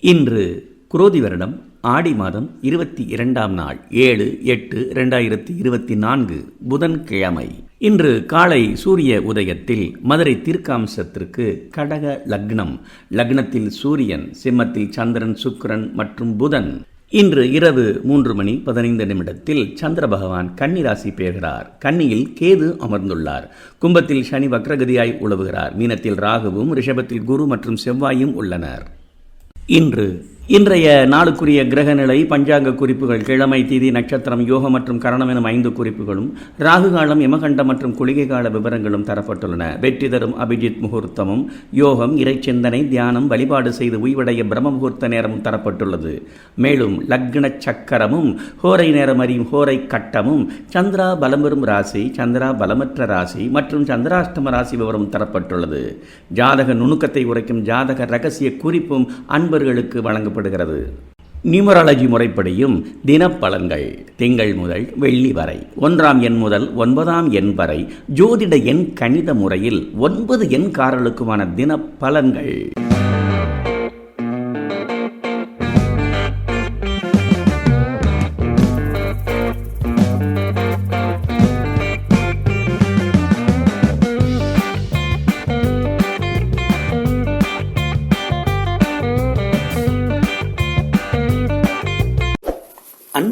இன்று குரோதி வருடம் ஆடி மாதம் இருபத்தி இரண்டாம் நாள் ஏழு எட்டு ரெண்டாயிரத்தி இருபத்தி நான்கு புதன்கிழமை. இன்று காலை சூரிய உதயத்தில் மதுரை தீர்க்காம்சத்திற்கு கடக லக்னம். லக்னத்தில் சூரியன் சிம்மத்தில் சந்திரன் சுக்கிரன் மற்றும் புதன். இன்று இரவு மூன்று மணி பதினைந்து நிமிடத்தில் சந்திர பகவான் கன்னிராசி பெறுகிறார் கன்னியில் கேது அமர்ந்துள்ளார். கும்பத்தில் சனி வக்ரகதியாய் உழவுகிறார். மீனத்தில் ராகுவும் ரிஷபத்தில் குரு மற்றும் செவ்வாயும் உள்ளனர். இன்று இன்றைய நாளுக்குரிய கிரகநிலை பஞ்சாங்க குறிப்புகள் கிழமை தீதி நட்சத்திரம் யோகம் மற்றும் கரணம் எனும் ஐந்து குறிப்புகளும் ராகு காலம் யமகண்டம் மற்றும் குளிகை கால விவரங்களும் தரப்பட்டுள்ளன. வெற்றி தரும் அபிஜித் முகூர்த்தமும் யோகம் இறைச்சிந்தனை தியானம் வழிபாடு செய்து உய்வடைய பிரம்ம முகூர்த்த நேரமும் தரப்பட்டுள்ளது. மேலும் லக்ன சக்கரமும் ஹோரை நேரம் அறியும் ஹோரை கட்டமும் சந்திரா பலம்பெறும் ராசி சந்திரா பலமற்ற ராசி மற்றும் சந்திராஷ்டம ராசி விவரம் தரப்பட்டுள்ளது. ஜாதக நுணுக்கத்தை உரைக்கும் ஜாதக ரகசிய குறிப்பும் அன்பர்களுக்கு வழங்கப்படும் காணப்படுகிறது நியூமராலஜி முறைப்படியும் தினப்பலன்கள் திங்கள் முதல் வெள்ளி வரை ஒன்றாம் எண் முதல் ஒன்பதாம் எண் வரை ஜோதிட எண் கணித முறையில் ஒன்பது எண்காரர்களுக்குமான தினப்பலன்கள்.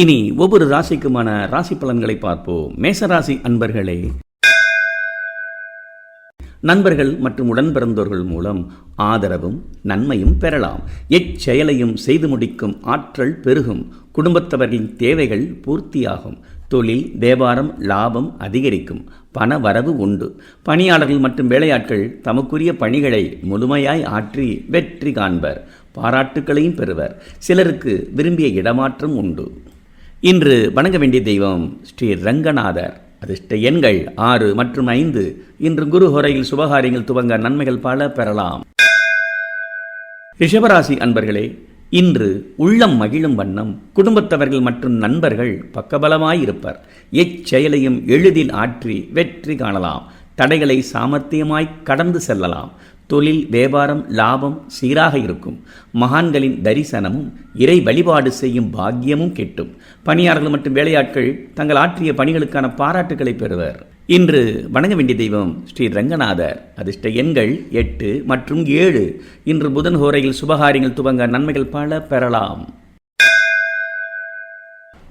இனி ஒவ்வொரு ராசிக்குமான ராசி பலன்களை பார்ப்போம். மேசராசி அன்பர்களே நண்பர்கள் மற்றும் உடன் பிறந்தோர்கள் மூலம் ஆதரவும் நன்மையும் பெறலாம். எச்செயலையும் செய்து முடிக்கும் ஆற்றல் பெருகும். குடும்பத்தவர்களின் தேவைகள் பூர்த்தியாகும். தொழில் வியாபாரம் லாபம் அதிகரிக்கும். பண வரவு உண்டு. பணியாளர்கள் மற்றும் வேலையாட்கள் தமக்குரிய பணிகளை முழுமையாய் ஆற்றி வெற்றி காண்பர். பாராட்டுக்களையும் பெறுவர். சிலருக்கு விரும்பிய இடமாற்றம் உண்டு. இன்று வணங்க வேண்டிய தெய்வம் ஸ்ரீ ரங்கநாதர். அதிர்ஷ்ட எண்கள் ஆறு மற்றும் ஐந்து. இன்று குரு ஹொரையில் சுபகாரியங்கள் துவங்க நன்மைகள் பல பெறலாம். ரிஷபராசி அன்பர்களே இன்று உள்ளம் மகிழும் வண்ணம் குடும்பத்தவர்கள் மற்றும் நண்பர்கள் பக்கபலமாயிருப்பர். எச்செயலையும் எளிதில் ஆற்றி வெற்றி காணலாம். தடைகளை சாமர்த்தியமாய் கடந்து செல்லலாம். தொழில் வியாபாரம் லாபம் சீராக இருக்கும். மகான்களின் தரிசனமும் இறை வழிபாடு செய்யும் பாக்கியமும் கிட்டும். பணியாளர்கள் மற்றும் வேலையாட்கள் தங்கள் ஆற்றிய பணிகளுக்கான பாராட்டுகளை பெறுவர். இன்று வணங்க வேண்டிய தெய்வம் ஸ்ரீ ரங்கநாதர். அதிர்ஷ்ட எண்கள் எட்டு மற்றும் ஏழு. இன்று புதன் ஹோரையில் சுபகாரியங்கள் துவங்க நன்மைகள் பல பெறலாம்.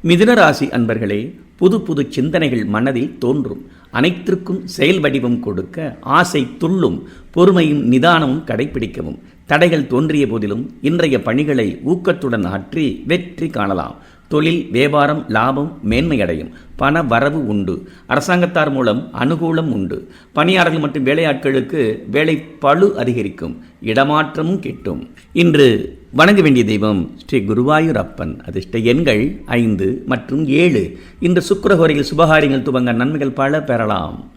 மிதுனராசி அன்பர்களே புது புது சிந்தனைகள் மனதில் தோன்றும். அனைத்திற்கும் செயல் வடிவம் கொடுக்க ஆசை துள்ளும் பொறுமையும் நிதானமும் கடைபிடிக்கவும் தடைகள் தோன்றிய போதிலும் இன்றைய பணிகளை ஊக்கத்துடன் ஆற்றி வெற்றி காணலாம். தொழில் வியாபாரம் லாபம் மேன்மையடையும். பண வரவு உண்டு. அரசாங்கத்தார் மூலம் அனுகூலம் உண்டு. பணியாளர்கள் மற்றும் வேலையாட்களுக்கு வேலை பழு அதிகரிக்கும். இடமாற்றமும் கிட்டும். இன்று வணங்க வேண்டிய தெய்வம் ஸ்ரீ குருவாயூரப்பன். அதிர்ஷ்ட எண்கள் ஐந்து மற்றும் ஏழு. இன்று சுக்கரஹோரையில் சுபகாரியங்கள் துவங்க நன்மைகள் பல பெறலாம்.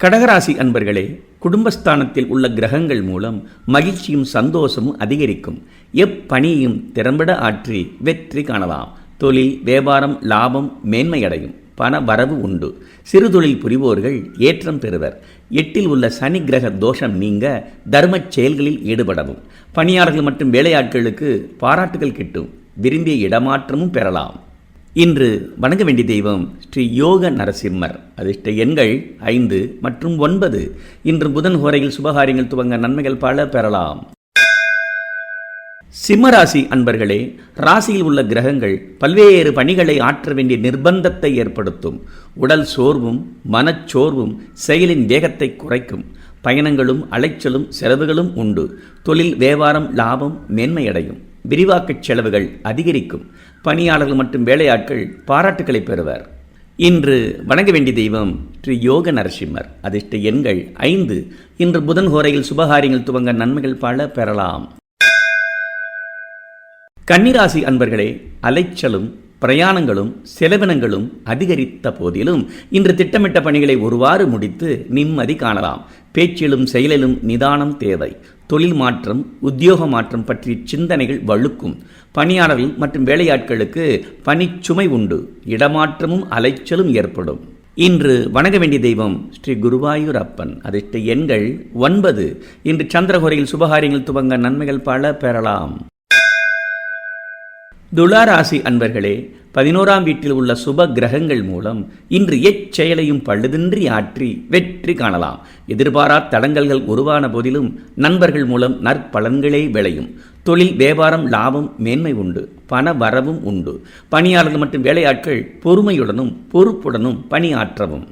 கடகராசி அன்பர்களே குடும்பஸ்தானத்தில் உள்ள கிரகங்கள் மூலம் மகிழ்ச்சியும் சந்தோஷமும் அதிகரிக்கும். எப்பணியையும் திறம்பட ஆற்றி வெற்றி காணலாம். தொழில் வியாபாரம் லாபம் மேன்மையடையும். பண வரவு உண்டு. சிறுதொழில் புரிவோர்கள் ஏற்றம் பெறுவர். எட்டில் உள்ள சனி கிரக தோஷம் நீங்க தர்மச் செயல்களில் ஈடுபடவும். பணியாளர்கள் மற்றும் வேலையாட்களுக்கு பாராட்டுகள் கிட்டும். விரும்பிய இடமாற்றமும் பெறலாம். இன்று வணங்க வேண்டிய தெய்வம் ஸ்ரீ யோக நரசிம்மர். அதிர்ஷ்ட எண்கள் ஐந்து மற்றும் ஒன்பது. இன்று புதன் ஹோரையில் சுபகாரியங்கள் துவங்க நன்மைகள் பல பெறலாம். சிம்மராசி அன்பர்களே ராசியில் உள்ள கிரகங்கள் பல்வேறு பணிகளை ஆற்ற வேண்டிய நிர்பந்தத்தை ஏற்படுத்தும். உடல் சோர்வும் மனச்சோர்வும் செயலின் வேகத்தை குறைக்கும். பயணங்களும் அலைச்சலும் செலவுகளும் உண்டு. தொழில் வியாபாரம் லாபம் மேன்மையடையும். விரிவாக்கச் செலவுகள் அதிகரிக்கும். பணியாளர்கள் மற்றும் வேலையாட்கள் பாராட்டுகளை பெறுவர். இன்று வணங்க வேண்டிய தெய்வம் ஸ்ரீ யோக நரசிம்மர். அதிர்ஷ்ட எண்கள் ஐந்து. இன்று புதன் ஹோரையில் சுபகாரியங்கள் துவங்க நன்மைகள் பல பெறலாம். கன்னிராசி அன்பர்களே அலைச்சலும் பிரயாணங்களும் செலவினங்களும் அதிகரித்த போதிலும் இன்று திட்டமிட்ட பணிகளை ஒருவாறு முடித்து நிம்மதி காணலாம். பேச்சிலும் செயலிலும் நிதானம் தேவை. தொழில் மாற்றம் உத்தியோக மாற்றம் பற்றிய சிந்தனைகள் வழுக்கும். பணியாளர்கள் மற்றும் வேலையாட்களுக்கு பணிச்சுமை உண்டு. இடமாற்றமும் அலைச்சலும் ஏற்படும். இன்று வணங்க வேண்டிய தெய்வம் ஸ்ரீ குருவாயூர் அப்பன் அதிர்ஷ்ட எண்கள் ஒன்பது. இன்று சந்திரகுரையில் சுபகாரியங்கள் துவங்க நன்மைகள் பல பெறலாம். துளாராசி அன்பர்களே பதினோராம் வீட்டில் உள்ள சுப கிரகங்கள் மூலம் இன்று எச்செயலையும் பழுதின்றி ஆற்றி வெற்றி காணலாம். எதிர்பாரா தடங்கல்கள் உருவான போதிலும் நண்பர்கள் மூலம் நற்பலன்களே விளையும். தொழில் வியாபாரம் லாபம் மேன்மை உண்டு பண வரவும் உண்டு. பணியாளர்கள் மற்றும் வேலையாட்கள் பொறுமையுடனும் பொறுப்புடனும் பணியாற்றவும்.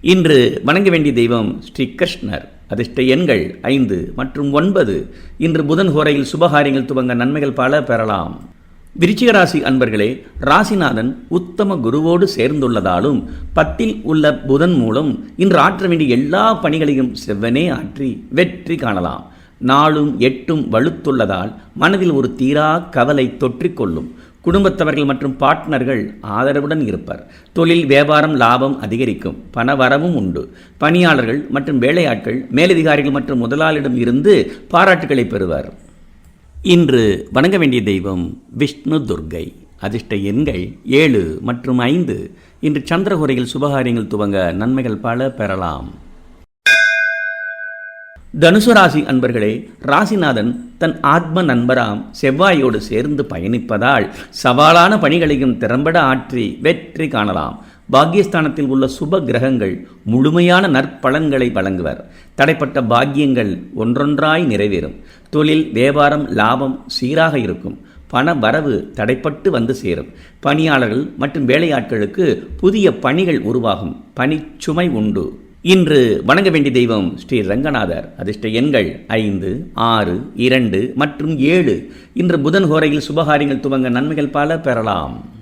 இன்று வணங்க வேண்டிய தெய்வம் ஸ்ரீ கிருஷ்ணர். அதிர்ஷ்ட எண்கள் ஐந்து மற்றும் ஒன்பது. இன்று புதன் ஹோரையில் சுபகாரியங்கள் துவங்க நன்மைகள் பல பெறலாம். விருச்சிக ராசி அன்பர்களே ராசிநாதன் உத்தம குருவோடு சேர்ந்துள்ளதாலும் பத்தில் உள்ள புதன் மூலம் இன்று ஆற்ற வேண்டிய எல்லா பணிகளையும் செவ்வனே ஆற்றி வெற்றி காணலாம். நாளும் எட்டும் வலுத்துள்ளதால் மனதில் ஒரு தீரா கவலை தொற்றிக்கொள்ளும். குடும்பத்தவர்கள் மற்றும் பார்ட்னர்கள் ஆதரவுடன் இருப்பர். தொழில் வியாபாரம் லாபம் அதிகரிக்கும். பணவரவும் உண்டு. பணியாளர்கள் மற்றும் வேலையாட்கள் மேலதிகாரிகள் மற்றும் முதலாளிடம் இருந்து பாராட்டுகளை பெறுவார். இன்று வணங்க வேண்டிய தெய்வம் விஷ்ணு துர்கை. அதிர்ஷ்ட எண்கள் ஏழு மற்றும் ஐந்து. இன்று சந்திரகுரையில் சுபகாரியங்கள் துவங்க நன்மைகள் பல பெறலாம். தனுசு ராசி அன்பர்களே ராசிநாதன் தன் ஆத்ம நண்பராம் செவ்வாயோடு சேர்ந்து பயணிப்பதால் சவாலான பணிகளையும் திறம்பட ஆற்றி வெற்றி காணலாம். பாக்கியஸ்தானத்தில் உள்ள சுப கிரகங்கள் முழுமையான நற்பலன்களை வழங்குவர். தடைப்பட்ட பாக்கியங்கள் ஒன்றொன்றாய் நிறைவேறும். தொழில் வியாபாரம் லாபம் சீராக இருக்கும். பண வரவு தடைப்பட்டு வந்து சேரும். பணியாளர்கள் மற்றும் வேலையாட்களுக்கு புதிய பணிகள் உருவாகும். பணிச்சுமை உண்டு. இன்று வணங்க வேண்டிய தெய்வம் ஸ்ரீ ரங்கநாதர். அதிர்ஷ்ட எண்கள் ஐந்து ஆறு இரண்டு மற்றும் ஏழு. இன்று புதன் ஹோரையில் சுபகாரியங்கள் துவங்க நன்மைகள் பல பெறலாம்.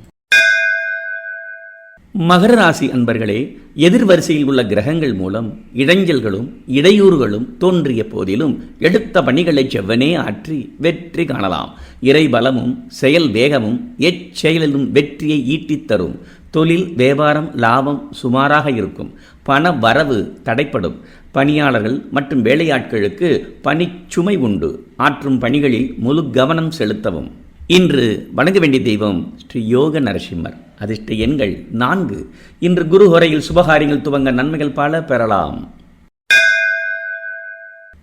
மகர ராசி அன்பர்களே எதிர்வரிசையில் உள்ள கிரகங்கள் மூலம் இடைஞ்சல்களும் இடையூறுகளும் தோன்றிய போதிலும் எடுத்த பணிகளை செவ்வனே ஆற்றி வெற்றி காணலாம். இறை பலமும் செயல் வேகமும் எச்செயலிலும் வெற்றியை ஈட்டித் தரும். தொழில் வியாபாரம் லாபம் சுமாராக இருக்கும். பண வரவு தடைப்படும். பணியாளர்கள் மற்றும் வேலையாட்களுக்கு பணிச்சுமை உண்டு. ஆற்றும் பணிகளில் முழு கவனம் செலுத்தவும். இன்று வணங்க வேண்டிய தெய்வம் ஸ்ரீ யோக நரசிம்மர். அதிர்ஷ்ட எண்கள் நான்கு. இன்று குரு ஹொரையில் சுபகாரியங்கள் துவங்க நன்மைகள் பல பெறலாம்.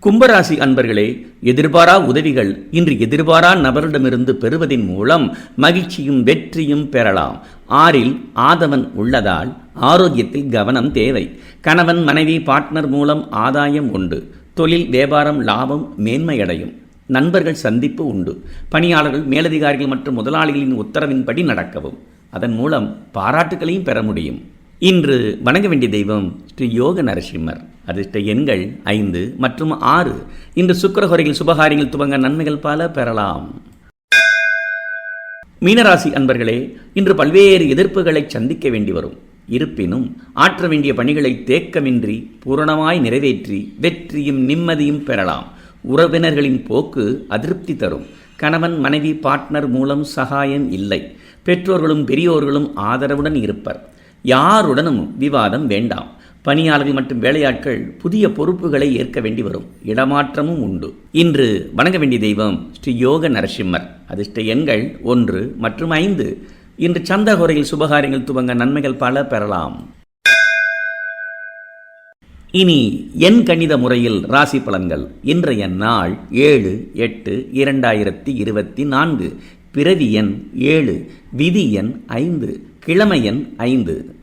கும்பராசி அன்பர்களே எதிர்பாரா உதவிகள் இன்று எதிர்பாரா நபரிடமிருந்து பெறுவதன் மூலம் மகிழ்ச்சியும் வெற்றியும் பெறலாம். ஆறில் ஆதவன் உள்ளதால் ஆரோக்கியத்தில் கவனம் தேவை. கணவன் மனைவி பார்ட்னர் மூலம் ஆதாயம் உண்டு. தொழில் வியாபாரம் லாபம் மேன்மையடையும். நண்பர்கள் சந்திப்பு உண்டு. பணியாளர்கள் மேலதிகாரிகள் மற்றும் முதலாளிகளின் உத்தரவின்படி நடக்கவும். அதன் மூலம் பாராட்டுகளையும் பெற முடியும். இன்று வணங்க வேண்டிய தெய்வம் ஸ்ரீ யோக நரசிம்மர். அதிர்ஷ்ட எண்கள் ஐந்து மற்றும் ஆறு. இன்று சுக்கரஹொரையில் சுபகாரியங்கள் துவங்க நன்மைகள் பல பெறலாம். மீனராசி அன்பர்களே இன்று பல்வேறு எதிர்ப்புகளை சந்திக்க வேண்டி வரும். இருப்பினும் ஆற்ற வேண்டிய பணிகளை தேக்கமின்றி பூரணமாய் நிறைவேற்றி வெற்றியும் நிம்மதியும் பெறலாம். உறவினர்களின் போக்கு அதிருப்தி தரும். கணவன் மனைவி பார்ட்னர் மூலம் சகாயம் இல்லை. பெற்றோர்களும் பெரியோர்களும் ஆதரவுடன் இருப்பர். யாருடனும் விவாதம் வேண்டாம். பணியாளர்கள் மற்றும் வேலையாட்கள் புதிய பொறுப்புகளை ஏற்க வேண்டி வரும் இடமாற்றமும் உண்டு. இன்று வணங்க வேண்டிய தெய்வம் ஸ்ரீ யோக நரசிம்மர். அதிர்ஷ்ட எண்கள் ஒன்று மற்றும் ஐந்து. இன்று சந்தகுறையில் சுபகாரியங்கள் துவங்க நன்மைகள் பல பெறலாம். இனி என் கணித முறையில் ராசி பலன்கள். இன்றைய நாள் ஏழு எட்டு இரண்டாயிரத்தி இருபத்தி நான்கு. பிறவி எண் ஏழு விதி எண் ஐந்து கிழமை எண் ஐந்து.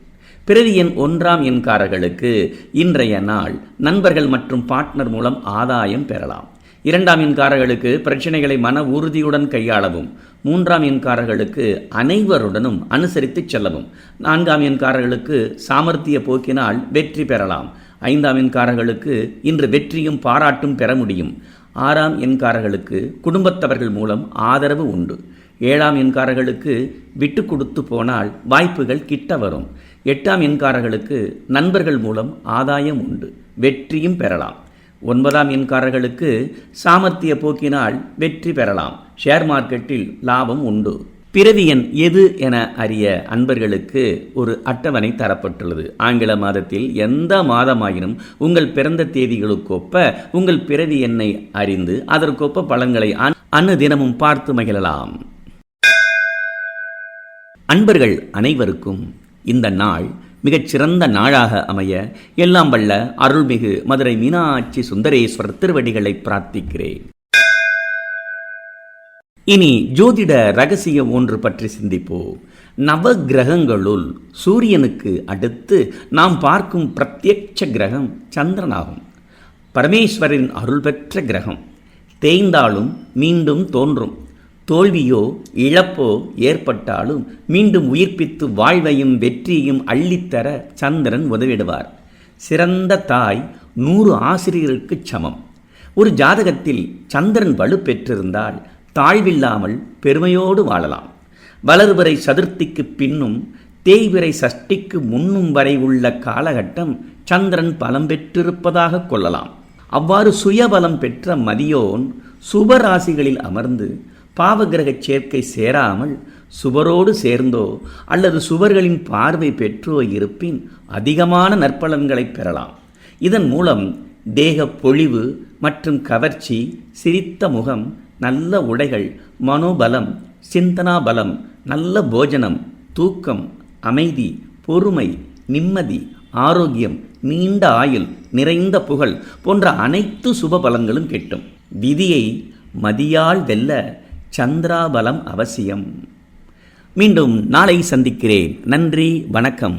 பிறவி எண் ஒன்றாம் எண்காரர்களுக்கு இன்றைய நாள் நண்பர்கள் மற்றும் பார்ட்னர் மூலம் ஆதாயம் பெறலாம். இரண்டாம் எண்காரர்களுக்கு பிரச்சனைகளை மன உறுதியுடன் கையாளவும். மூன்றாம் எண்காரர்களுக்கு அனைவருடனும் அனுசரித்து செல்லவும். நான்காம் எண்காரர்களுக்கு சாமர்த்திய போக்கினால் வெற்றி பெறலாம். ஐந்தாம் எண்காரர்களுக்கு இன்று வெற்றியும் பாராட்டும் பெற முடியும். ஆறாம் எண்காரர்களுக்கு குடும்பத்தவர்கள் மூலம் ஆதரவு உண்டு. ஏழாம் எண்காரர்களுக்கு விட்டு கொடுத்து போனால் வாய்ப்புகள் கிட்ட வரும். எட்டாம் எண்காரர்களுக்கு நண்பர்கள் மூலம் ஆதாயம் உண்டு. வெற்றியும் பெறலாம். ஒன்பதாம் எண்காரர்களுக்கு சாமர்த்திய போக்கினால் வெற்றி பெறலாம். ஷேர் மார்க்கெட்டில் லாபம் உண்டு. பிறவி எண் எது என அறிய அன்பர்களுக்கு ஒரு அட்டவணை தரப்பட்டுள்ளது. ஆங்கில மாதத்தில் எந்த மாதமாயினும் உங்கள் பிறந்த தேதிகளுக்கொப்ப உங்கள் பிறவி எண்ணை அறிந்து அதற்கொப்ப பலன்களை அன்னு தினமும் பார்த்து மகிழலாம். அன்பர்கள் அனைவருக்கும் இந்த நாள் மிகச் சிறந்த நாளாக அமைய எல்லாம் வல்ல அருள்மிகு மதுரை மீனாட்சி சுந்தரேஸ்வரர் திருவடிகளை பிரார்த்திக்கிறேன். இனி ஜோதிட ரகசியம் ஒன்று பற்றி சிந்திப்போம். நவ கிரகங்களுள் சூரியனுக்கு அடுத்து நாம் பார்க்கும் பிரத்யட்ச கிரகம் சந்திரனாகும். பரமேஸ்வரின் அருள் பெற்ற கிரகம். தேய்ந்தாலும் மீண்டும் தோன்றும். தோல்வியோ இழப்போ ஏற்பட்டாலும் மீண்டும் உயிர்ப்பித்து வாழ்வையும் வெற்றியையும் அள்ளித்தர சந்திரன் உதவிடுவார். சிறந்த தாய் நூறு ஆசிரியருக்கு சமம். ஒரு ஜாதகத்தில் சந்திரன் வலு பெற்றிருந்தால் தாழ்வில்லாமல் பெருமையோடு வாழலாம். வளர்வரை சதுர்த்திக்கு பின்னும் தேய்விரை சஷ்டிக்கு முன்னும் வரை உள்ள காலகட்டம் சந்திரன் பலம் பெற்றிருப்பதாக கொள்ளலாம். அவ்வாறு சுயபலம் பெற்ற மதியோன் சுபராசிகளில் அமர்ந்து பாவகிரக சேர்க்கை சேராமல் சுவரோடு சேர்ந்தோ அல்லது சுவர்களின் பார்வை பெற்றோ இருப்பின் அதிகமான நற்பலன்களை பெறலாம். இதன் மூலம் தேக பொழிவு மற்றும் கவர்ச்சி சிரித்த முகம் நல்ல உடைகள் மனோபலம் சிந்தனா பலம் நல்ல போஜனம் தூக்கம் அமைதி பொறுமை நிம்மதி ஆரோக்கியம் நீண்ட ஆயுள் நிறைந்த புகழ் போன்ற அனைத்து சுப பலன்களும் கிட்டும். விதியை மதியால் வெல்ல சந்திராபலம் அவசியம். மீண்டும் நாளை சந்திக்கிறேன். நன்றி வணக்கம்.